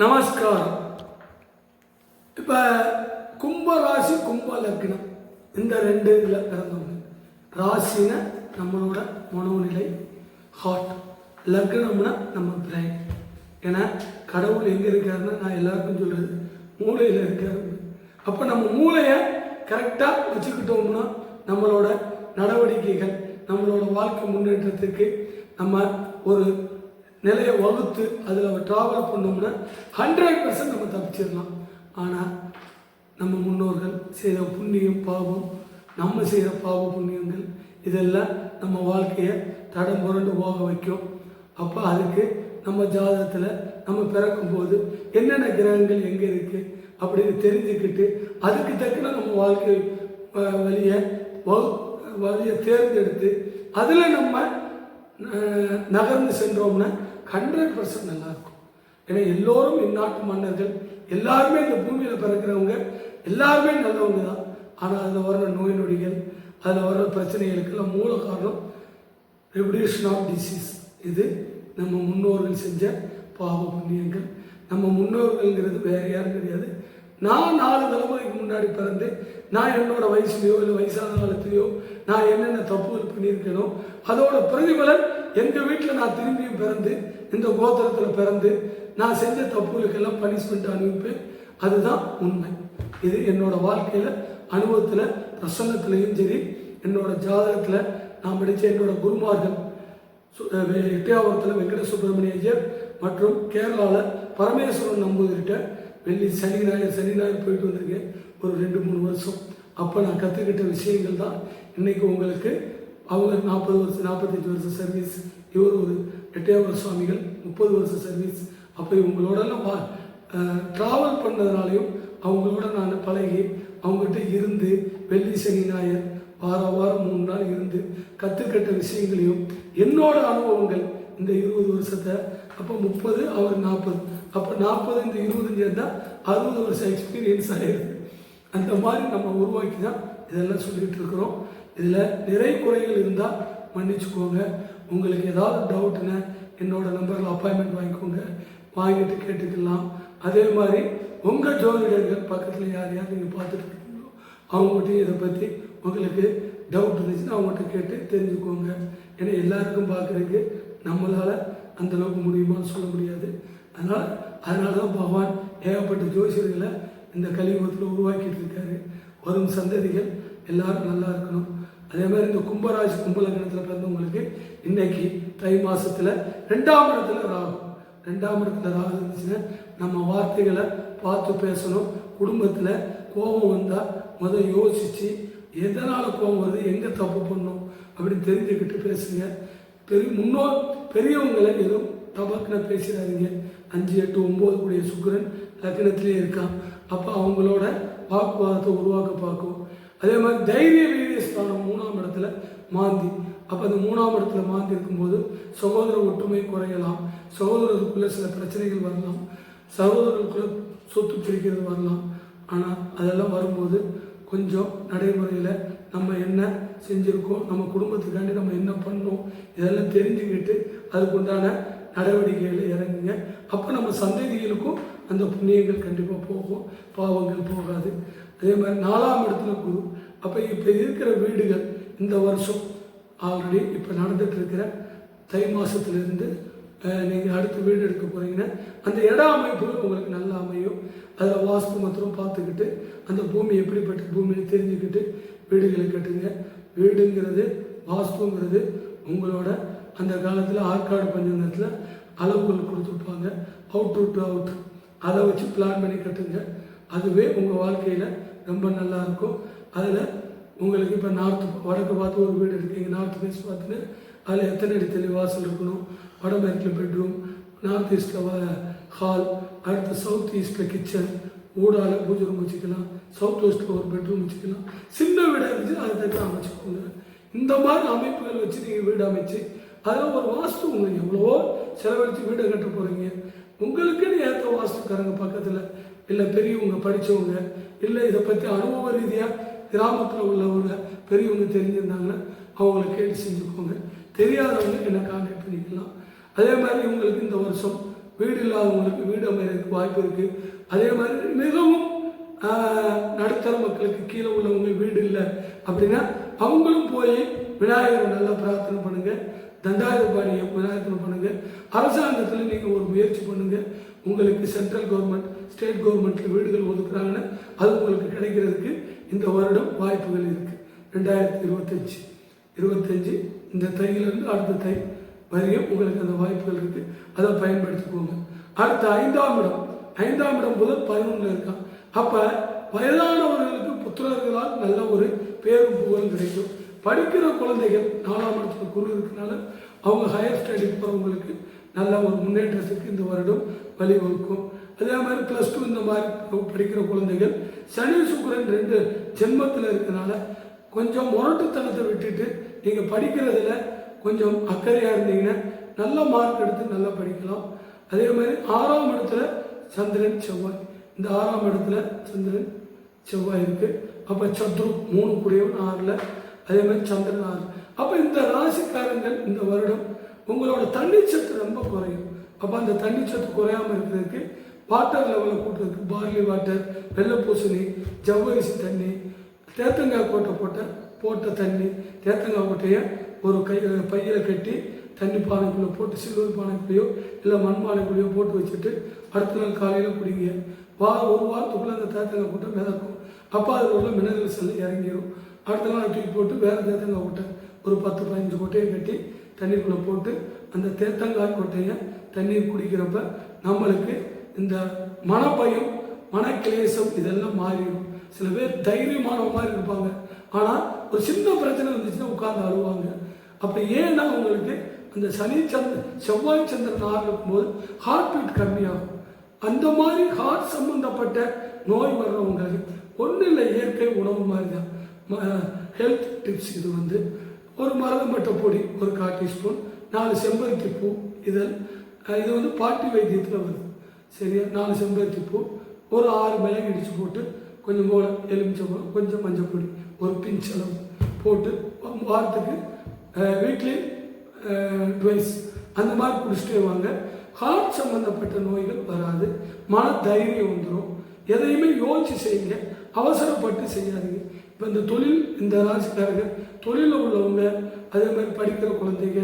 நமஸ்காரம். இப்போ கும்ப ராசி கும்ப லக்னம். இந்த ரெண்டு இதில் பிறந்தவங்க. ராசினா நம்மளோட மனோநிலை ஹார்ட் லக்னம்னா நம்ம பிரைன் ஏன்னா கடவுள் எங்கே இருக்காருன்னா நான் எல்லாருக்கும் சொல்கிறது மூளையில் இருக்காரு. அப்போ நம்ம மூளையை கரெக்டாக வச்சுக்கிட்டோம்னா நம்மளோட நடவடிக்கைகள் நம்மளோட வாழ்க்கை முன்னேற்றத்துக்கு நம்ம ஒரு நிலையை வகுத்து அதில் ட்ராவல் பண்ணோம்னா ஹண்ட்ரட் பர்சன்ட் நம்ம தப்பிச்சிடலாம். ஆனால் நம்ம முன்னோர்கள் செய்த புண்ணியம் பாவம் நம்ம செய்கிற பாவ புண்ணியங்கள் இதெல்லாம் நம்ம வாழ்க்கையை தடம் புரண்டு போக வைக்கும். அப்போ அதுக்கு நம்ம ஜாதகத்தில் நம்ம பிறக்கும்போது என்னென்ன கிரகங்கள் எங்கே இருக்குது அப்படின்னு தெரிஞ்சுக்கிட்டு அதுக்கு தக்கன நம்ம வாழ்க்கை வழியை வகு- வழியை தேர்ந்தெடுத்து அதில் நம்ம நகர்ந்து சென்றோம்னா ஹண்ட்ரட் பர்சன்ட் நல்லாயிருக்கும் ஏன்னா எல்லோரும் இந்நாட்டு மன்னர்கள் எல்லாருமே இந்த பூமியில் பிறக்கிறவங்க எல்லாருமே நல்லவங்க தான். ஆனால் அதில் வர்ற நோய் நொடிகள் அதில் வர்ற பிரச்சனைகளுக்கெல்லாம் மூல காரணம் ரெவல்யூஷன் ஆஃப் டிசீஸ் இது நம்ம முன்னோர்கள் செஞ்ச பாவ புண்ணியங்கள். நம்ம முன்னோர்கள்ங்கிறது வேற யாரும் கிடையாது. நான் நாலு தலைமுறைக்கு முன்னாடி பிறந்து நான் என்னோட வயசுலையோ இல்லை வயசான காலத்திலையோ நான் என்னென்ன தப்புகள் பண்ணியிருக்கேனோ அதோட பிரதிபலன் எங்கள் வீட்டில் நான் திரும்பியும் பிறந்து இந்த கோத்திரத்தில் பிறந்து நான் செஞ்ச தப்புகளுக்கெல்லாம் பனிஷ்மெண்ட் அனுப்பிப்பேன். அதுதான் உண்மை. இது என்னோட வாழ்க்கையில் அனுபவத்தில் பிரசன்னத்திலையும் சரி என்னோட ஜாதகத்தில் நான் படித்த என்னோட குருமார்கள் சு- வெ- வெங்கட சுப்பிரமணிய ஐயர் மற்றும் கேரளாவில் பரமேஸ்வரன் நம்பூதிரிட்ட வெள்ளி சனி ஞாயிறு சனி ஞாயிறு போயிட்டு வந்திருக்கேன். ஒரு ரெண்டு மூணு வருஷம். அப்போ நான் கற்றுக்கிட்ட விஷயங்கள் தான் இன்றைக்கி உங்களுக்கு அவங்க நாற்பது வருஷம் நாற்பத்தஞ்சு வருஷம் சர்வீஸ் இவர் ஒரு எட்டயாபுர சுவாமிகள் முப்பது வருஷம் சர்வீஸ் அப்போ இவங்களோடலாம் பா ட்ராவல் பண்ணதுனாலையும் அவங்களோட நான் பழகி அவங்ககிட்ட இருந்து வெள்ளி சனி ஞாயிறு வார வாரம் மூணு நாள் இருந்து கற்றுக்கிட்ட விஷயங்களையும் என்னோட அனுபவங்கள் இந்த இருபது வருஷத்தை அப்போ முப்பது அவர் நாற்பது. அப்போ நாற்பது இந்த இருபது சேர்ந்தா அறுபது வருஷம் எக்ஸ்பீரியன்ஸ் ஆகிடுது அந்த மாதிரி நம்ம உருவாக்கி தான் இதெல்லாம் சொல்லிகிட்டு இருக்கிறோம். இதில் நிறை குறைகள் இருந்தால் மன்னிச்சுக்கோங்க. உங்களுக்கு ஏதாவது டவுட்டுன்னா என்னோடய நம்பரில் அப்பாயின்மெண்ட் வாங்கிக்கோங்க. வாங்கிட்டு கேட்டுக்கலாம். அதே மாதிரி உங்கள் ஜோதிடர்கள் பக்கத்தில் யார் யார் நீங்கள் பார்த்துட்டு இருக்கீங்களோ அவங்ககிட்டையும் இதை பற்றி உங்களுக்கு டவுட் இருந்துச்சுன்னா அவங்ககிட்ட கேட்டு தெரிஞ்சுக்கோங்க. ஏன்னா எல்லாருக்கும் பார்க்குறதுக்கு நம்மளால் அந்தளவுக்கு முடியுமான்னு சொல்ல முடியாது. அதனால் அதனால தான் பகவான் ஏகப்பட்ட ஜோசியர்களை இந்த கலியுகத்தில் உருவாக்கிட்டு இருக்காரு. வரும் சந்ததிகள் எல்லாரும் நல்லா இருக்கணும். அதே மாதிரி இந்த கும்பராசி கும்பலக்கணத்தில் பிறந்தவங்களுக்கு இன்னைக்கு தை மாசத்துல ரெண்டாம் இடத்துல ராகு. ரெண்டாம் இடத்துல ராகு இருந்துச்சுன்னா நம்ம வார்த்தைகளை பார்த்து பேசணும். குடும்பத்தில் கோபம் வந்தால் முதல் யோசித்து எதனால் கோபம் வருது எங்கே தப்பு பண்ணும் அப்படின்னு தெரிஞ்சுக்கிட்டு பேசுங்க. பெரிய முன்னோர் பெரியவங்களை எதுவும் டபக்குன்னு பேசிடாதீங்க. அஞ்சு எட்டு ஒம்பது கூடிய சுக்கிரன் லக்னத்திலே இருக்கான். அப்போ அவங்களோட வாக்குவாதத்தை உருவாக்க பார்க்கும். அதே மாதிரி தைரிய வீரிய ஸ்தானம் மூணாம் இடத்துல மாந்தி. அப்போ அந்த மூணாம் இடத்துல மாந்தி இருக்கும்போது சகோதர ஒற்றுமை குறையலாம். சகோதரருக்குள்ளே சில பிரச்சனைகள் வரலாம். சகோதரருக்குள்ள சொத்து பிரிக்கிறது வரலாம். ஆனால் அதெல்லாம் வரும்போது கொஞ்சம் நடைமுறையில் நம்ம என்ன செஞ்சுருக்கோம் நம்ம குடும்பத்துக்காண்டி நம்ம என்ன பண்ணோம் இதெல்லாம் தெரிஞ்சுக்கிட்டு அதுக்குண்டான நடவடிக்கைகளில் இறங்குங்க. அப்போ நம்ம சந்ததிகளுக்கும் அந்த புண்ணியங்கள் கண்டிப்பாக போகும். பாவங்கள் போகாது. அதே மாதிரி நாலாம் இடத்துல குரு. அப்போ இப்போ இருக்கிற வீடுகள் இந்த வருஷம் ஆல்ரெடி இப்போ நடந்துட்டு இருக்கிற தை மாதத்துலேருந்து நீங்கள் அடுத்து வீடு எடுக்க போகிறீங்கன்னா அந்த இட அமைப்பு உங்களுக்கு நல்லா அமையும். அதில் வாஸ்து மாத்திரம் பார்த்துக்கிட்டு அந்த பூமி எப்படிப்பட்ட பூமின்னு தெரிஞ்சுக்கிட்டு வீடுகளை கட்டுங்க. வீடுங்கிறது வாஸ்துங்கிறது உங்களோட அந்த காலத்தில் ஆற்காடு பஞ்சநத்தில் அளவுகள் கொடுத்துருப்பாங்க. அவுட் டு அவுட் அதை வச்சு பிளான் பண்ணி கட்டுங்க. அதுவே உங்கள் வாழ்க்கையில் ரொம்ப நல்லா இருக்கும் அதில் உங்களுக்கு இப்போ நார்த்து வடக்கு பார்த்து ஒரு வீடு இருக்குது நார்த் ஈஸ்ட் பார்த்துன்னு அதில் எத்தனை அடி தெளி வாசல் இருக்கணும்? வடமேற்கில் பெட்ரூம் நார்த் ஈஸ்டில் ஹால் அடுத்து சவுத் ஈஸ்டில் கிச்சன் ஊடால பூஜை ரூம் வச்சுக்கலாம். சவுத் வெஸ்ட்டில் ஒரு பெட்ரூம் வச்சுக்கலாம். சின்ன வீடாக இருந்துச்சு அதை தக்க அமைச்சுக்கோங்க இந்த மாதிரி அமைப்புகள் வச்சு நீங்கள் வீடு அமைச்சு அதில் ஒரு வாஸ்து உங்களுக்கு எவ்வளவோ செலவழித்து வீடை கட்ட போகிறீங்க உங்களுக்குன்னு ஏற்ற வாஸ்துக்காரங்க பக்கத்தில் இல்லை பெரியவங்க படித்தவங்க இல்லை இதை பற்றி அனுபவ ரீதியாக கிராமத்தில் உள்ளவங்க பெரியவங்க தெரிஞ்சிருந்தாங்கன்னா அவங்கள கேட்டு செஞ்சுக்கோங்க. தெரியாதவங்க என்ன கான்டாக்ட் பண்ணிக்கலாம். அதே மாதிரி உங்களுக்கு இந்த வருஷம் வீடு இல்லாதவங்களுக்கு வீடு அமைறதுக்கு வாய்ப்பு இருக்குது அதே மாதிரி மிகவும் நடுத்தர மக்களுக்கு கீழே உள்ளவங்க வீடு இல்லை அப்படின்னா அவங்களும் போய் விநாயகரை நல்லா பிரார்த்தனை பண்ணுங்கள் தண்டாயுதபாணியை பிரார்த்தனை பண்ணுங்கள் அரசாங்கத்தில் நீங்கள் ஒரு முயற்சி பண்ணுங்கள் உங்களுக்கு சென்ட்ரல் கவர்மெண்ட் ஸ்டேட் கவர்மெண்ட்ல வீடுகள் ஒதுக்குறாங்கன்னா அது உங்களுக்கு கிடைக்கிறதுக்கு இந்த வருடம் வாய்ப்புகள் இருக்கு. ரெண்டாயிரத்தி இருபத்தஞ்சு. இருபத்தஞ்சு இந்த தையிலிருந்து அடுத்த தை வரையும் உங்களுக்கு அந்த வாய்ப்புகள் இருக்கு. அதை பயன்படுத்திக்கோங்க. அடுத்த ஐந்தாம் இடம். ஐந்தாம் இடம் முதல் பதினொன்றில் இருக்கான் அப்ப வயதானவர்களுக்கு புத்திரர்களால் நல்ல ஒரு பேரும் புகழும் கிடைக்கும். படிக்கிற குழந்தைகள் நாலாம் இடத்துல குரு இருக்கிறனால அவங்க ஹையர் ஸ்டடி போகிறவங்களுக்கு நல்ல ஒரு முன்னேற்றத்துக்கு இந்த வருடம் வழிவகுக்கும். அதே மாதிரி ப்ளஸ் டூ இந்த மாதிரி படிக்கிற குழந்தைகள் சனி சுக்கிரன் ரெண்டு ஜென்மத்தில் இருக்கிறனால கொஞ்சம் முரட்டுத்தனத்தை விட்டுட்டு நீங்கள் படிக்கிறதுல கொஞ்சம் அக்கறையாக இருந்தீங்கன்னா நல்ல மார்க் எடுத்து நல்லா படிக்கலாம். அதே மாதிரி ஆறாம் இடத்துல சந்திரன் செவ்வாய். இந்த ஆறாம் இடத்துல சந்திரன் செவ்வாய் இருக்கு. அப்போ சத்ரு மூணு குடியவன் ஆறில். அதே மாதிரி சந்திரன் ஆறு. அப்போ இந்த ராசிக்காரங்கள் இந்த வருடம் உங்களோட தண்ணிச்சத்து ரொம்ப குறையும். அப்போ அந்த தண்ணிச்சத்து குறையாமல் இருக்கிறதுக்கு வாட்டர் லெவலில் கூட்டுறதுக்கு பார்லி வாட்டர் வெள்ளை பூசணி ஜவ்வரிசி தண்ணி தேத்தங்காய் கோட்டை போட்ட போட்ட தண்ணி தேத்தங்காய் கோட்டையை ஒரு கை பையில் கட்டி தண்ணி பானைக்குள்ளே போட்டு சில்வர் பானைக்குள்ளேயோ இல்லை மண் பானைக்குள்ளேயோ போட்டு வச்சுட்டு அடுத்த நாள் காலையில் குடிங்க. வா ஒரு வாரத்துக்குள்ளே அந்த தேத்தங்காய் கூட்டம் மிதக்கும். அப்போ அதில் உள்ள மினரல்ஸ் எல்லாம் இறங்கிடும் அடுத்த நாள் தூக்கி போட்டு வேறு தேத்தங்காய் கொட்டை ஒரு பத்து பதினஞ்சு கொட்டையை கட்டி தண்ணிக்குள்ளே போட்டு அந்த தேத்தங்காய் கொட்டையை தண்ணீர் குடிக்கிறப்ப நம்மளுக்கு இந்த மனபயம் மனக்கிளேசம் இதெல்லாம் மாறிடும். சில பேர் தைரியமானவங்க மாதிரி இருப்பாங்க. ஆனால் ஒரு சின்ன பிரச்சனை இருந்துச்சுன்னா உட்கார்ந்து அழுவாங்க. அப்போ ஏன்னா உங்களுக்கு அந்த சனி சந்திர செவ்வாய் சந்திரன் ஆறு இருக்கும்போது ஹார்ட் பீட் கம்மியாகும். அந்த மாதிரி ஹார்ட் சம்பந்தப்பட்ட நோய் வர்றவங்களுக்கு ஒன்றும் இல்லை இயற்கை உணவு மாதிரி தான் ஹெல்த் டிப்ஸ் இது வந்து ஒரு மருதம்பட்ட பொடி ஒரு கால் டீஸ்பூன் நாலு செம்பருத்தி பூ இதழ் இது வந்து பாட்டி வைத்தியத்தில் வருது. சரியா? நாலு செம்பருத்தி பூ ஒரு ஆறு மிளகு இடித்து போட்டு கொஞ்சம் போல எலுமிச்சம்பழம் கொஞ்சம் மஞ்சள் பொடி ஒரு பிஞ்ச் அளவு போட்டு வாரத்துக்கு வீக்லி ட்வைஸ் அந்த மாதிரி குடிச்சிட்டே வாங்க. ஹார்ட் சம்மந்தப்பட்ட நோய்கள் வராது. மன தைரியம் வந்துடும் எதையுமே யோசிச்சு செய்யுங்க. அவசரப்பட்டு செய்யாதீங்க. இப்போ இந்த தொழில் இந்த ராசிக்காரங்க தொழிலில் உள்ளவங்க அதே மாதிரி படிக்கிற குழந்தைங்க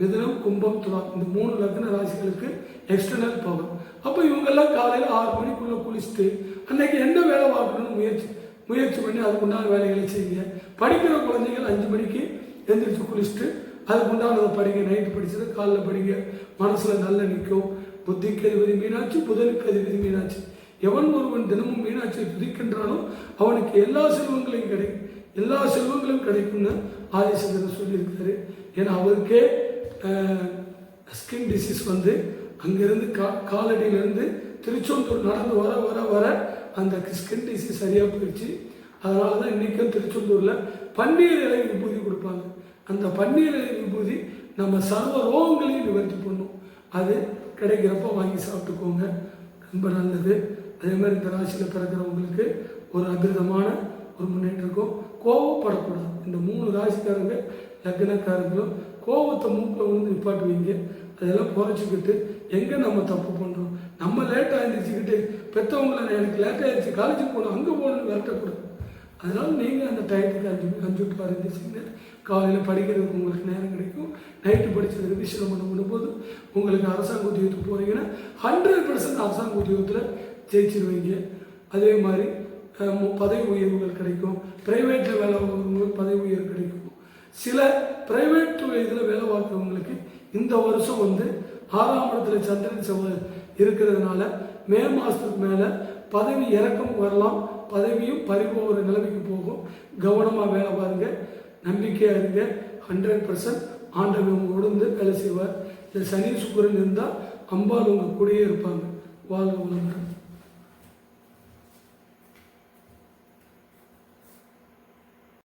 மிதனம் கும்பம் துறா இந்த மூணு லக்ன ராசிகளுக்கு எக்ஸ்டர்னல் பவர் அப்போ இவங்கெல்லாம் காலையில் ஆறு மணிக்குள்ளே குளிச்சுட்டு அன்னைக்கு என்ன வேலை பார்க்கணும்னு முயற்சி முயற்சி பண்ணி அதுக்குண்டான வேலைகளை செய்யுங்க படிக்கிற குழந்தைகள் அஞ்சு மணிக்கு எழுந்திரிச்சு குளிச்சுட்டு அதுக்குண்டானதை படிங்க. நைட்டு படிச்சது காலைல படிங்க. மனசில் நல்ல நிற்கும். புத்திக்கு அதிபதி மீனாட்சி புதனுக்கு அதிபதி மீனாட்சி. எவன் ஒருவன் தினமும் மீனாட்சியை துதிக்கின்றானோ அவனுக்கு எல்லா செல்வங்களையும் கிடைக்கும் எல்லா செல்வங்களும் கிடைக்கும்னு ஆதிசந்திரன் சொல்லியிருக்காரு ஏன்னா அவருக்கே ஸ்கின் டிசீஸ் வந்து அங்கேருந்து கா காலடியிலேருந்து திருச்செந்தூர் நடந்து வர வர வர அந்த ஸ்கின் டிசீஸ் சரியாக போயிடுச்சு. அதனால தான் இன்றைக்கும் திருச்செந்தூரில் பன்னீர் இலை விபூதி கொடுப்பாங்க. அந்த பன்னீர் இலை விபூதி நம்ம சர்வ ரோகங்களையும் நிவர்த்தி பண்ணும். அது கிடைக்கிறப்ப வாங்கி சாப்பிட்டுக்கோங்க. ரொம்ப நல்லது. அதே மாதிரி இந்த ராசியில் பிறக்கிறவங்களுக்கு ஒரு அற்புதமான ஒரு முன்னேற்றம் இருக்கும். கோவப்படக்கூடாது. இந்த மூணு ராசிக்காரங்க லக்னக்காரங்களும் கோவத்தை மூக்கில் வந்து நிப்பாட்டுவீங்க. அதெல்லாம் குறைச்சிக்கிட்டு எங்கே நம்ம தப்பு பண்ணுறோம் நம்ம லேட்டாக எழுந்திரிச்சிக்கிட்டு பெற்றவங்கள எனக்கு லேட்டாக ஆயிடுச்சு காலேஜுக்கு போகணும் அங்கே போகணும்னு விரட்டக்கூடாது. அதனால் நீங்கள் அந்த டயத்துக்கு அஞ்சு அஞ்சு விட்டு ஆறு காலையில் படிக்கிறதுக்கு உங்களுக்கு நேரம் கிடைக்கும். நைட்டு படிச்சது ரிவிஷன் பண்ண பண்ணும்போது உங்களுக்கு அரசாங்க உத்தியோகத்துக்கு போகிறீங்கன்னா ஹண்ட்ரட் பர்சன்ட் அரசாங்க உத்தியோகத்தில் ஜெயிச்சிருவீங்க. அதே மாதிரி பதவி உயர்வுகள் கிடைக்கும். ப்ரைவேட்டில் வேலை பார்க்குறவங்களுக்கு பதவி உயர்வு கிடைக்கும். சில ப்ரைவேட் இதில் வேலை பார்க்குறவங்களுக்கு இந்த வருஷம் வந்து ஆறாம் இடத்துல சந்திரன் செவ்வாய் இருக்கிறதுனால மே மாதத்துக்கு மேலே பதவி இறக்கம் வரலாம். பதவியும் பறிபோகிற நிலைமைக்கு போகும். கவனமாக வேலை பாருங்க. நம்பிக்கையாக இருங்க. ஹண்ட்ரட் பர்சன்ட் ஆண்டவன் உடந்து வேலை செய்வார். இந்த சனி சுக்கரன் இருந்தால் அம்பாள் உங்கள் கூடயே இருப்பாங்க. வாழ்க வளமுடன்.